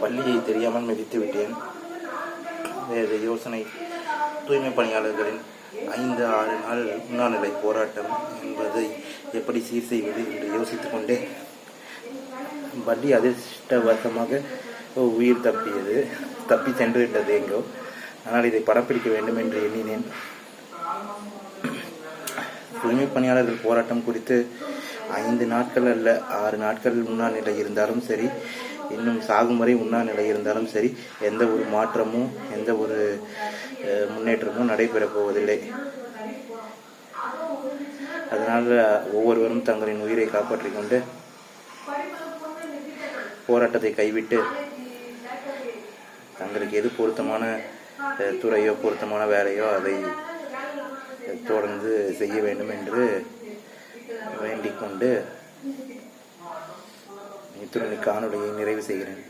பள்ளியை தெரியாமல் மிதித்து விட்டேன். வேறு யோசனை. தூய்மை பணியாளர்களின் ஐந்து ஆறு நாள் உண்ணாநிலை போராட்டம் என்பதை எப்படி சீர் செய்வது என்று யோசித்துக் கொண்டே பள்ளி அதிர்ஷ்டவசமாக உயிர் தப்பியது தப்பி சென்று விட்டது எங்கோ. ஆனால் இதை படப்பிடிக்க வேண்டும் என்று எண்ணினேன். தூய்மை பணியாளர்கள் போராட்டம் குறித்து ஐந்து நாட்கள் அல்ல ஆறு நாட்கள் உண்ணா நிலை இருந்தாலும் சரி இன்னும் சாகும் வரை உண்ணா நிலை இருந்தாலும் சரி எந்த ஒரு மாற்றமும் எந்த ஒரு அஹ், முன்னேற்றமும் நடைபெறப் போவதில்லை. அதனால் ஒவ்வொருவரும் தங்களின் உயிரை காப்பாற்றிக் கொண்டு போராட்டத்தை கைவிட்டு தங்களுக்கு எது பொருத்தமான அஹ், துறையோ பொருத்தமான வேலையோ அதை தொடர்ந்து செய்ய வேண்டும் என்று வேண்டிக் கொண்டு இத்துடன் இக்காணொலியை நிறைவு செய்கிறேன்.